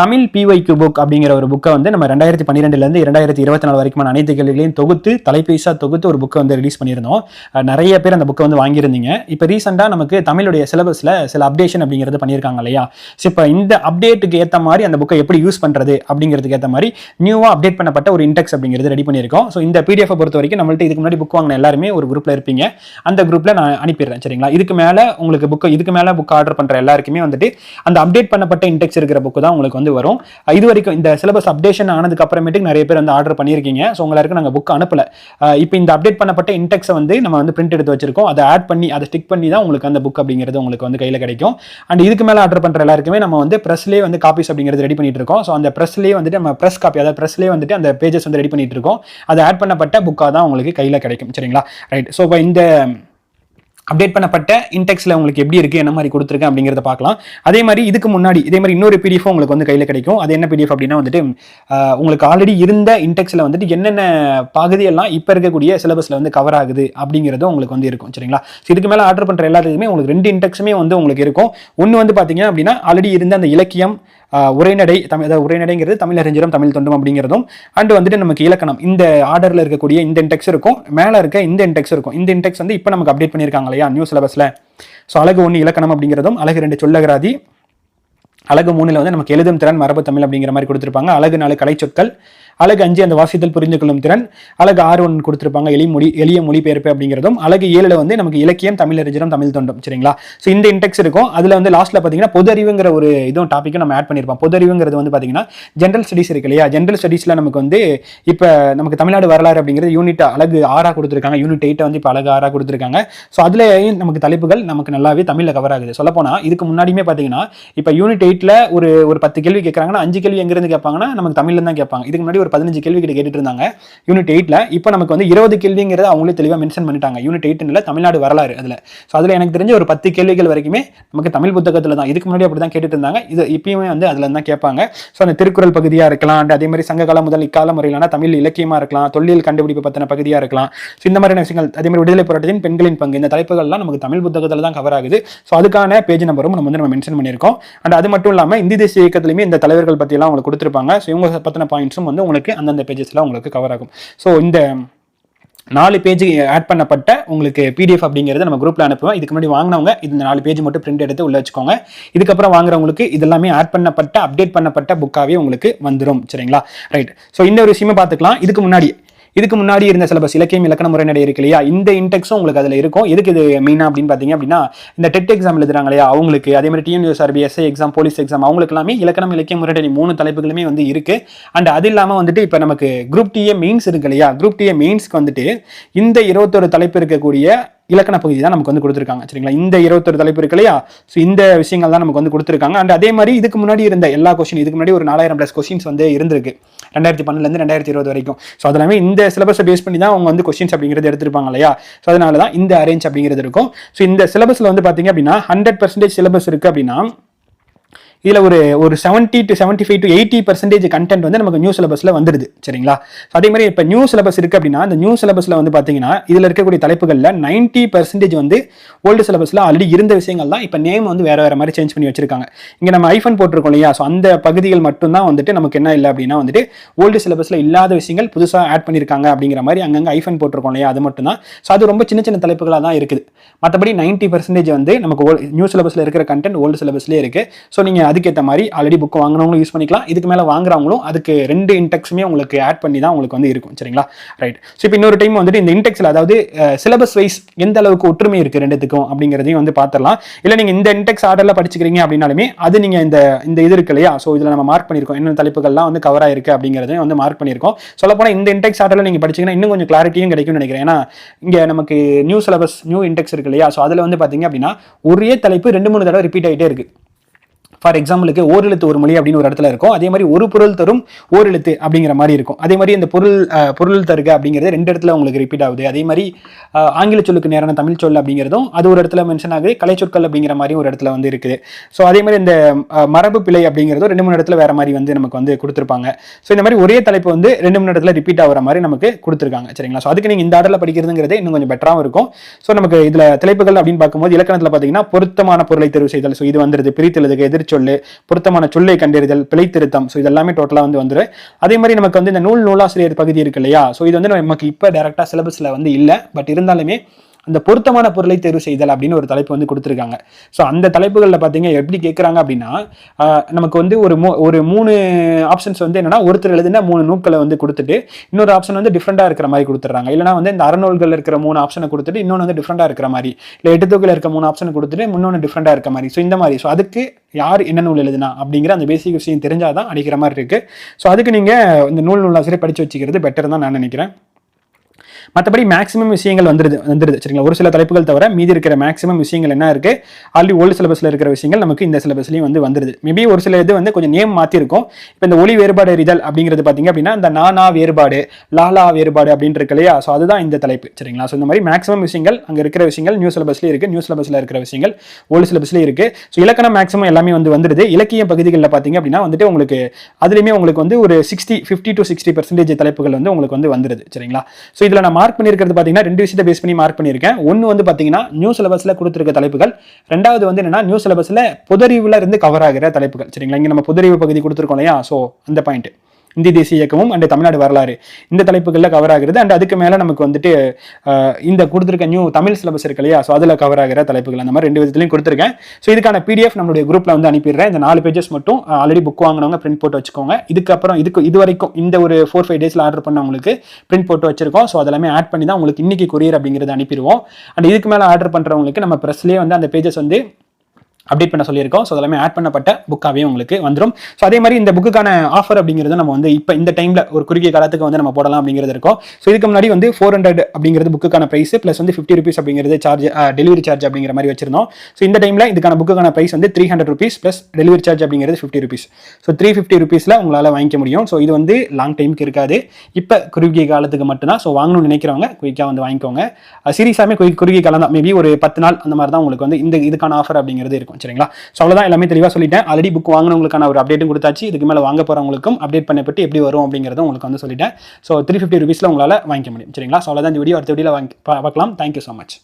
Tamil பிஒய்க்கு book அப்படிங்கிற ஒரு புக்கை வந்து நம்ம ரெண்டாயிரத்தி பன்னிரெண்டுலேருந்து இரண்டாயிரத்தி இருபத்தி நாலு வரைக்கும் அனைத்து கேள்விகளையும் தொகுத்து தலைபேசாக தொகுத்து ஒரு புக்கை வந்து ரிலீஸ் பண்ணியிருந்தோம். நிறைய பேர் அந்த புக்கை வந்து வாங்கியிருந்தீங்க. இப்போ ரீசெண்டாக நமக்கு தமிழுடைய சிலபஸில் சில அப்டேஷன் அப்படிங்கிறது பண்ணியிருக்காங்க இல்லையா? ஸோ இப்போ இந்த அப்டேட்டுக்கு ஏற்ற மாதிரி அந்த புக்கை எப்படி யூஸ் பண்ணுறது அப்படிங்கிறதுக்கு ஏற்ற மாதிரி நியூவாக அப்டேட் பண்ணப்பட்ட ஒரு இன்டெக்ஸ் அப்படிங்கிறது ரெடி பண்ணியிருக்கோம். ஸோ இந்த பிடிஎஃப் பொறுத்த வரைக்கும் நம்மள்ட்ட இதுக்கு முன்னாடி புக் வாங்கின எல்லாருமே ஒரு குரூப்பில் இருப்பீங்க. அந்த குரூப்பில் நான் அனுப்பிடுறேன் சரிங்களா? இதுக்கு மேலே உங்களுக்கு புக்கு இதுக்கு மேலே புக் ஆர்டர் பண்ணுற எல்லாருக்குமே வந்துட்டு அந்த அப்டேட் பண்ணப்பட்ட இன்டெக்ஸ் இருக்கிற புக்கு தான் உங்களுக்கு வந்து வரும். இது வரைக்கும் இந்த சிலபஸ் அப்டேஷன் ஆனதுக்கு அப்புறமேட்டுக்கு நிறைய பேர் வந்து ஆர்டர் பண்ணியிருக்கீங்க. ஸோ உங்களுக்கு நாங்கள் புக் அனுப்பல. இப்போ இந்த அப்டேட் பண்ணப்பட்ட இன்டெக்ஸை வந்து நம்ம வந்து பிரிண்ட் எடுத்து வச்சிருக்கோம். அதை ஆட் பண்ணி அதை ஸ்டிக் பண்ணி தான் உங்களுக்கு அந்த புக் அப்படிங்கிறது உங்களுக்கு வந்து கையில் கிடைக்கும். அண்ட் இதுக்கு மேலே ஆர்டர் பண்ணுற எல்லாருக்குமே நம்ம வந்து ப்ரெஸ்லேயே வந்து காப்பீஸ் அப்படிங்கிறது ரெடி பண்ணிட்டு இருக்கோம். ஸோ அந்த ப்ரெஸ்லேயே வந்துட்டு நம்ம ப்ரெஸ் காப்பி அதாவது ப்ரெஸ்லேயே வந்துட்டு அந்த பேஜஸ் வந்து ரெடி பண்ணிட்டு இருக்கோம். அதை ஆட் பண்ணப்பட்ட புக்காக தான் உங்களுக்கு கையில் கிடைக்கும். சரிங்களா? ரைட் ஸோ இப்போ இந்த அப்டேட் பண்ணப்பட்ட இன்டெக்ஸில் உங்களுக்கு எப்படி இருக்குது என்ன மாதிரி கொடுத்துருக்கேன் அப்படிங்கிறத பார்க்கலாம். அதே மாதிரி இதுக்கு முன்னாடி இதே மாதிரி இன்னொரு பிடிஎஃப் உங்களுக்கு வந்து கையில் கிடைக்கும். அது என்ன பிடிஎஃப் அப்படின்னா வந்துட்டு உங்களுக்கு ஆல்ரெடி இருந்த இன்டெக்ஸில் வந்துட்டு என்னென்ன பகுதியெல்லாம் இப்போ இருக்கக்கூடிய சிலபஸில் வந்து கவர் ஆகுது அப்படிங்கிறதும் உங்களுக்கு வந்து இருக்கும் சரிங்களா? இதுக்கு மேலே ஆர்டர் பண்ணுற எல்லாத்துக்குமே உங்களுக்கு ரெண்டு இன்டெக்ஸுமே வந்து உங்களுக்கு இருக்கும். ஒன்று வந்து பார்த்தீங்க அப்படின்னா ஆல்ரெடி இருந்த அந்த இலக்கியம் உரைநடை தமிழ் அதாவது உரைநடைங்கிறது தமிழ் அறிஞரும் தமிழ் தொண்டும் அப்படிங்கிறதும். அண்டு வந்துட்டு நமக்கு இலக்கணம் இந்த ஆர்டரில் இருக்கக்கூடிய இந்த இன்டெக்ஸ் இருக்கும் மேலே இருக்க இந்த இன்டெக்ஸ் இருக்கும். இந்த இன்டெக்ஸ் வந்து இப்போ நமக்கு அப்டேட் பண்ணியிருக்காங்க இல்லையா நியூ சிலபஸில் ஸோ அழகு ஒன்று இலக்கணம் அப்படிங்கிறதும் அழகு ரெண்டு சொல்லகராதி அழகு மூணில் வந்து நமக்கு எழுதும் திறன் மரபு தமிழ் அப்படிங்கிற மாதிரி கொடுத்துருப்பாங்க. அழகு நாலு கலைச்சொற்கள் அழகு அஞ்சு அந்த வாசித்தல் புரிந்து கொள்ளும் திறன் அழகு ஆறு ஒன்று கொடுத்துருப்பாங்க. எளிய மொழி எளிய மொழிபெயர்ப்பு அப்படிங்கிறதும் அழகு ஏழில் வந்து நமக்கு இலக்கியம் தமிழ் அறிஞரும் தமிழ் தொண்டும் சரிங்களா? ஸோ இந்த இன்டெக்ஸ் இருக்கும். அதில் வந்து லாஸ்ட்டில் பார்த்தீங்கன்னா பொது அறிவுங்கிற ஒரு இதுவும் டாப்பிக்கும் நம்ம ஆட் பண்ணியிருப்போம் பொது அறிவுங்கிறது வந்து பார்த்தீங்கன்னா ஜென்ரல் ஸ்டடீஸ் இருக்கு இல்லையா? ஜென்ரல் ஸ்டடீஸில் நமக்கு வந்து இப்போ நமக்கு தமிழ்நாடு வரலாறு அப்படிங்கிறது யூனிட் அழகு ஆறாக கொடுத்துருக்காங்க. யூனிட் எயிட்டை வந்து இப்போ அழகு ஆறாக கொடுத்துருக்காங்க. ஸோ அதுலேயும் நமக்கு தலைப்புகள் நமக்கு நல்லாவே தமிழில் கவர் ஆகுது. சொல்லப்போனால் இதுக்கு முன்னாடியுமே பார்த்தீங்கன்னா இப்போ யூனிட் எயிட் வீட்டில் ஒரு ஒரு பத்து கேள்வி கேட்குறாங்கன்னா அஞ்சு கேள்வி எங்கேருந்து கேட்பாங்கன்னா நமக்கு தமிழ்ல தான் கேட்பாங்க. இதுக்கு முன்னாடி ஒரு பதினஞ்சு கேள்வி கிட்ட கேட்டுட்டு இருந்தாங்க யூனிட் எயிட்டில் இப்போ நமக்கு வந்து இருபது கேள்விங்கிறத அவங்களே தெளிவாக மென்ஷன் பண்ணிட்டாங்க. யூனிட் எயிட்டில் தமிழ்நாடு வரலாறு அதில். ஸோ அதில் எனக்கு தெரிஞ்ச ஒரு பத்து கேள்விகள் வரைக்குமே நமக்கு தமிழ் புத்தகத்தில் தான். இதுக்கு முன்னாடி அப்படி தான் கேட்டுட்டு இருந்தாங்க இது இப்பயுமே வந்து அதில் தான் கேட்பாங்க. ஸோ அந்த திருக்குறள் பகுதியாக இருக்கலாம். அண்ட் அதே மாதிரி சங்ககாலம் முதல் இக்கால முறையிலான தமிழ் இலக்கியமாக இருக்கலாம். தொல்லியல் கண்டுபிடிப்பு பற்றின பகுதியாக இருக்கலாம். ஸோ இந்த மாதிரியான விஷயங்கள் அதே மாதிரி விடுதலை போராட்டத்தின் பெண்களின் பங்கு இந்த தலைப்புகள்லாம் நமக்கு தமிழ் புத்தகத்தில் தான் கவர் ஆகுது. ஸோ அதுக்கான பேஜ் நம்பரும் நம்ம வந்து நம்ம மென்ஷன் பண்ணியிருக்கோம். அண்ட் அது மட்டும் மட்டும் இல்லாமல் இந்தி தேசிய இயக்கத்துலையுமே இந்த தலைவர்கள் பற்றியெல்லாம் உங்களுக்கு கொடுத்துருப்பாங்க. ஸோ இவங்க பற்றின பாயிண்ட்ஸும் வந்து உங்களுக்கு அந்தந்த பேஜஸ்லாம் உங்களுக்கு கவர் ஆகும். ஸோ இந்த நாலு பேஜ் ஆட் பண்ணப்பட்ட உங்களுக்கு பிடிஎஃப் அப்படிங்கிறது நம்ம குரூப்பில் அனுப்புவோம். இதுக்கு முன்னாடி வாங்கினவங்க இந்த நாலு பேஜ் மட்டும் பிரிண்ட் எடுத்து உள்ள வச்சுக்கோங்க. இதுக்கப்புறம் வாங்குறவங்களுக்கு இதெல்லாமே ஆட் பண்ணப்பட்ட அப்டேட் பண்ணப்பட்ட புக்காகவே உங்களுக்கு வந்துடும் சரிங்களா? ரைட் ஸோ இந்த ஒரு விஷயமே பார்த்துக்கலாம். இதுக்கு முன்னாடி இதுக்கு முன்னாடி இருந்த சிலபஸ் இலக்கியம் இலக்கண முறைநடை இருக்கு இல்லையா? இந்த இன்டெக்ஸும் உங்களுக்கு அதில் இருக்கும். எதுக்கு இது மெயினாக அப்படின்னு பார்த்தீங்க அப்படின்னா இந்த டெட் எக்ஸாம் எழுதுறாங்க இல்லையா? அவங்களுக்கு அதே மாதிரி TNUSRB SI exam police exam அவங்களுக்கு எல்லாமே இலக்கணம் இலக்கியம் முறைநடை மூணு தலைப்புகளுமே வந்து இருக்கு. அண்ட் அது இல்லாமல் வந்துட்டு இப்போ நமக்கு குரூப் டிஏ மெயின்ஸ் இருக்கு இல்லையா? குரூப் டிஏ மெயின்ஸ்க்கு வந்துட்டு இந்த இருபத்தொரு தலைப்பு இருக்கக்கூடிய இலக்கண பகுதி தான் நமக்கு வந்து கொடுத்துருக்காங்க. சரிங்களா? இந்த இருபத்தொரு தலைப்பு இருக்கு இல்லையா ஸோ இந்த விஷயங்கள் தான் நமக்கு வந்து கொடுத்துருக்காங்க. அண்ட் அதே மாதிரி இதுக்கு முன்னாடி இருந்த எல்லா கொஸ்டின் இதுக்கு முன்னாடி ஒரு நாலாயிரம் ப்ளஸ் கொஸ்டின்ஸ் வந்து இருந்திருக்கு. ரெண்டாயிரத்தி பன்னெண்டுலேருந்து ரெண்டாயிரத்தி இருபது வரைக்கும். ஸோ அதெல்லாமே இந்த சிலபஸை பேஸ் பண்ணி தான் அவங்க வந்து கொஸ்டின்ஸ் அப்படிங்கிறது எடுத்திருப்பாங்க இல்லையா? ஸோ அதனால தான் இந்த அரேஞ்ச் அப்படிங்கிறது இருக்கும். ஸோ இந்த சிலபஸில் வந்து பார்த்தீங்க அப்படின்னா ஹண்ட்ரட் பர்சன்டேஜ் சிலபஸ் இருக்குது அப்படின்னா இதில் ஒரு ஒரு seventy to seventy five to eighty percentage content வந்து நமக்கு நியூ சிலபஸில் வந்துடுது சரிங்களா? அதே மாதிரி இப்போ நியூ சிலபஸ் இருக்குது அப்படின்னா அந்த நியூ சிலபஸில் வந்து பார்த்தீங்கன்னா இதில் இருக்கக்கூடிய தலைப்புகளில் நைன்ட்டி பர்சன்டேஜ் வந்து ஓல்டு சிலபஸில் ஆல்ரெடி இருந்த விஷயங்கள் தான் இப்போ நேம் வந்து வேறு வேறு மாதிரி சேஞ்ச் பண்ணி வச்சிருக்காங்க. இங்கே நம்ம ஐஃபோன் போட்டிருக்கோம் இல்லையா? ஸோ அந்த பகுதிகள் மட்டும்தான் வந்துட்டு நமக்கு என்ன இல்லை அப்படின்னா வந்துட்டு ஓல்டு சிலபஸில் இல்லாத விஷயங்கள் புதுசாக ஆட் பண்ணியிருக்காங்க அப்படிங்கிற மாதிரி அங்கங்கே ஐஃபோன் போட்டிருக்கோம் இல்லையா? அது மட்டும் தான். ஸோ அது ரொம்ப சின்ன சின்ன தலைப்புகளாக தான் இருக்குது. மற்றபடி நைன்ட்டி பர்சன்டேஜ் வந்து நமக்கு நியூ சிலபஸில் இருக்கிற கண்டென்ட் ஓல்டு சிலபஸ்லேயே இருக்குது ஸோ நீங்கள் அதுக்கேற்ற மாதிரி ஆல்ரெடி புக் வாங்கினவங்களும் யூஸ் பண்ணிக்கலாம். இதுக்கு மேலே வாங்குறவங்களும் அதுக்கு ரெண்டு இன்டெக்ஸுமே உங்களுக்கு ஆட் பண்ணி தான் உங்களுக்கு வந்து இருக்கும். சரிங்களா? ரைட் ஸோ இப்போ இன்னொரு டைம் வந்துட்டு இந்த இன்டெக்ஸில் அதாவது சிலபஸ் வைஸ் எந்த அளவுக்கு ஒற்றுமை இருக்குது ரெண்டுத்துக்கும் அப்படிங்கிறதையும் வந்து பார்த்துடலாம் இல்லை நீங்கள் இந்த இன்டெக்ஸ் ஆர்டரில் படிச்சுக்கிறீங்க அப்படின்னாலுமே அது நீங்கள் இந்த இந்த இது இருக்கு இல்லையா? ஸோ இதில் நம்ம மார்க் பண்ணியிருக்கோம். என்னென்ன தலைப்புகள்லாம் வந்து கவர் ஆயிருக்கு அப்படிங்கிறதையும் வந்து மார்க் பண்ணியிருக்கோம். சொல்லப்போனால் இந்த இன்டெக்ஸ் ஆர்டரில் நீங்கள் படிச்சீங்கன்னா இன்னும் கொஞ்சம் கிளாரிட்டியும் கிடைக்கும்னு நினைக்கிறேன். ஏன்னா இங்கே நமக்கு நியூ சிலபஸ் நியூ இன்டெக்ஸ் இருக்கு இல்லையா? ஸோ அதில் வந்து பார்த்தீங்க அப்படின்னா ஒரே தலைப்பு ரெண்டு மூணு தடவை ரிப்பீட் ஆகிட்டே இருக்கு. ஃபார் எக்ஸாம்பிளுக்கு ஓரெழுத்து ஒரு மொழி அப்படின்னு ஒரு இடத்துல இருக்கும். அதே மாதிரி ஒரு பொருள் தரும் ஓரெழுத்து அப்படிங்கிற மாதிரி இருக்கும். அதே மாதிரி இந்த பொருள் பொருள் தருக அப்படிங்கிறது ரெண்டு இடத்துல உங்களுக்கு ரிப்பீட் ஆகுது. அதே மாதிரி ஆங்கில சொல்லுக்கு நேரான தமிழ் சொல் அப்படிங்கிறதும் அது ஒரு இடத்துல மென்ஷன் ஆகுது. கலைச்சொற்கள் அப்படிங்கிற மாதிரி ஒரு இடத்துல வந்து இருக்குது. ஸோ அதே மாதிரி இந்த மரபு பிழை அப்படிங்கிறதும் ரெண்டு மூணு இடத்துல வேற மாதிரி வந்து நமக்கு வந்து கொடுத்துருப்பாங்க. ஸோ இந்த மாதிரி ஒரே தலைப்பு வந்து ரெண்டு மூணு இடத்துல ரிப்பீட் ஆகிற மாதிரி நமக்கு கொடுத்துருக்காங்க. சரிங்களா? ஸோ அதுக்கு நீங்கள் இந்த ஆர்டரில் படிக்கிறதுங்கிறது இன்னும் கொஞ்சம் பெட்டராகவும் இருக்கும். ஸோ நமக்கு இதில் தலைப்புகள் அப்படின்னு பார்க்கும்போது இலக்கணத்தில் பார்த்தீங்கன்னா பொருத்தமான பொருளை தேர்வு செய்தல். ஸோ இது வந்துருது. பிரித்தெழுதுக எதிர் சொல்லு பொருத்தமான சொல்லை கண்டறிதல் பிழை திருத்தம் ஸோ இதெல்லாமே டோட்டலாக வந்து வந்துடும் அதே மாதிரி நமக்கு வந்து இந்த நூல் நூலாசிரியர் பகுதி இருக்கு இல்லையா? ஸோ இது வந்து நமக்கு இப்போ டேரெக்டாக சிலபஸில் வந்து இல்லை. பட் இருந்தாலுமே அந்த பொருத்தமான பொருளை தேர்வு செய்தல் அப்படின்னு ஒரு தலைப்பு வந்து கொடுத்துருக்காங்க. ஸோ அந்த தலைப்புகளில் பார்த்தீங்க எப்படி கேட்குறாங்க அப்படின்னா நமக்கு வந்து ஒரு மூ ஒரு மூணு ஆப்ஷன்ஸ் வந்து என்னன்னா ஒருத்தர் எழுதின மூணு நூல்களை வந்து கொடுத்துட்டு இன்னொரு ஆப்ஷன் வந்து டிஃப்ரெண்டாக இருக்கிற மாதிரி கொடுத்துட்றாங்க. இல்லைனா வந்து இந்த அறநூல்கள் இருக்கிற மூணு ஆப்ஷனை கொடுத்துட்டு இன்னொன்று வந்து டிஃப்ரெண்டாக இருக்கிற மாதிரி. இல்லை எட்டுத்தொகையில் இருக்க மூணு ஆப்ஷன் கொடுத்துட்டு இன்னொன்று டிஃப்ரெண்டாக இருக்க மாதிரி. ஸோ இந்த மாதிரி. ஸோ அதுக்கு யார் என்ன நூல் எழுதுனா அப்படிங்கிற அந்த பேசிக் விஷயம் தெரிஞ்சாதான் அடிக்கிற மாதிரி இருக்குது ஸோ அதுக்கு நீங்கள் இந்த நூல் நூலாசிரியர் படித்து வச்சுக்கிறது பெட்டர் தான் நான் நினைக்கிறேன். மற்றபடி மேக்ஸிமம் விஷயங்கள் வந்துருது வந்துருது. சரிங்களா? ஒரு சில தலைப்புகள் தவிர மீதி இருக்கிற மேக்ஸிமம் விஷயங்கள் என்ன இருக்கு? ஆல்ரெடி ஓல்டு சிலபஸ்ல இருக்கிற விஷயங்கள் நமக்கு இந்த சிலபஸ்லையும் வந்து வந்துருது. மேபி ஒரு சில இது வந்து கொஞ்சம் நேம் மாற்றிருக்கும் இப்போ இந்த ஒளி வேறுபாடு அறிதல் அப்படிங்கிறது பார்த்தீங்க அப்படின்னா இந்த நானா வேறுபாடு லாலா வேறுபாடு அப்படின்ட்டு இருக்கு இல்லையா? ஸோ அதுதான் இந்த தலைப்பு. சரிங்களா? ஸோ இந்த மாதிரி மேக்ஸிமம் விஷயங்கள் அங்கே இருக்கிற விஷயங்கள் நியூ சிலபஸ்லேயும் இருக்கு நியூ சிலபஸ்ல இருக்கிற விஷயங்கள் ஓல்டு சிலபஸ்லேயும் இருக்கு. ஸோ இலக்கணம் மேக்ஸிமம் எல்லாமே வந்து வந்துருது. இலக்கிய பகுதிகளில் பார்த்தீங்க அப்படின்னா வந்துட்டு உங்களுக்கு அதுலேயுமே உங்களுக்கு வந்து ஒரு sixty fifty to sixty percentage தலைப்புகள் வந்து உங்களுக்கு வந்து வந்துருது. சரிங்களா? ஸோ இதில் நம்ம நான் மார்க் பண்ணியிருக்கிறது பார்த்தீங்கன்னா ரெண்டு விஷயத்தை பேஸ் பண்ணி மார்க் பண்ணியிருக்கேன். ஒன்று வந்து பார்த்தீங்கன்னா நியூ சிலபஸில் கொடுத்துருக்க தலைப்புகள். ரெண்டாவது வந்து என்னன்னா நியூ சிலபஸில் புதறிவில் இருந்து கவர் ஆகிற தலைப்புகள். சரிங்களா? இங்கே நம்ம புதறிவு பகுதி கொடுத்துருக்கோம் இல்லையா? ஸோ அந்த பாயிண்ட் இந்தி தேசிய இயக்கமும் அண்ட் தமிழ்நாடு வரலாறு இந்த தலைப்புகளில் கவர் ஆகிறது. அண்ட் அதுக்கு மேலே நமக்கு வந்துட்டு இந்த கொடுத்துருக்க நியூ தமிழ் சிலபஸ் இருக்கு இல்லையா? ஸோ அதில் கவர் ஆகிற தலைப்புகள் அந்த மாதிரி ரெண்டு விதத்துலையும் கொடுத்துருக்கேன். ஸோ இதுக்கான பிடிஎஃப் நம்மளுடைய குரூப்பில் வந்து அனுப்பிடுறேன். இந்த நாலு பேஜஸ் மட்டும் ஆல்ரெடி புக் வாங்கினவங்க பிரிண்ட் போட்டு வச்சுக்கோங்க. இதுக்கப்புறம் இதுக்கு இது வரைக்கும் இந்த ஒரு ஃபோர் ஃபைவ் டேஸில் ஆர்டர் பண்ணவங்களுக்கு பிரிண்ட் போட்டு வச்சிருக்கோம். ஸோ அதெல்லாமே ஆட் பண்ணி தான் உங்களுக்கு இன்னைக்கு கொரியர் அப்படிங்கிறது அனுப்பிடுவோம். அண்ட் இதுக்கு மேலே ஆர்டர் பண்ணுறவங்களுக்கு நம்ம ப்ரெஸ்லேயே வந்து அந்த பேஜஸ் வந்து அப்டேட் பண்ண சொல்லியிருக்கோம். ஸோ அதெல்லாமே ஆட் பண்ணப்பட்ட புக்காகவே உங்களுக்கு வந்துடும் ஸோ அதே மாதிரி இந்த புக்குக்கான ஆஃபர் அப்படிங்கிறது நம்ம வந்து இப்போ இந்த டைமில் ஒரு குறுகிய காலத்துக்கு வந்து நம்ம போடலாம் அப்படிங்கிறது இருக்கும். ஸோ இதுக்கு முன்னாடி வந்து ஃபோர் ஹண்ட்ரட் அப்படிங்கிறது புக்குக்கான ப்ரைஸ் ப்ளஸ் வந்து ஃபிஃப்டி ருபீஸ் அப்படிங்கிறது சார்ஜ் டெலிவரி சார்ஜ் அப்படிங்கிற மாதிரி வச்சிருந்தோம். ஸோ இந்த டைமில் இதுக்கான புக்குக்கான ப்ரைஸ் வந்து three hundred rupees plus delivery charge அப்படிங்கிறது fifty rupees so three fifty ருபீஸில் உங்களால் வாங்கிக்க முடியும். ஸோ இது வந்து லாங் டைமுக்கு இருக்காது. இப்போ குறுகிய காலத்துக்கு மட்டும்தான். ஸோ வாங்கணும்னு நினைக்கிறவங்க குயிக்காக வந்து வாங்கிக்கோங்க. சீரியஸாகவே குறுகிய காலம் தான். மேபி ஒரு பத்து நாள் அந்த மாதிரி தான் உங்களுக்கு வந்து இந்த இதுக்கான ஆஃபர் அப்படிங்கிறது இருக்கும். சரிங்களா? ஸோ அவ்வளோதான் எல்லாமே தெளிவாக சொல்லிட்டேன். ஆல்ரெடி புக் வாங்கினவங்களுக்கான ஒரு அப்டேட்டும் கொடுத்தாச்சு. இதுக்கு மேலே வாங்க போகிறவங்களுக்கும் அப்டேட் பண்ணப்பட்டு எப்படி வரும் அப்படிங்கிறத உங்களுக்கு வந்து சொல்லிட்டேன். ஸோ த்ரீ ஃபிஃப்டி ருபீஸில் உங்களால் வாங்கிக்க முடியும். சரிங்களா? ஸோ அவ்வளோதான் இந்த வீடியோ அடுத்த வீடியோவில் வாங்கி பார்க்கலாம். Thank you so much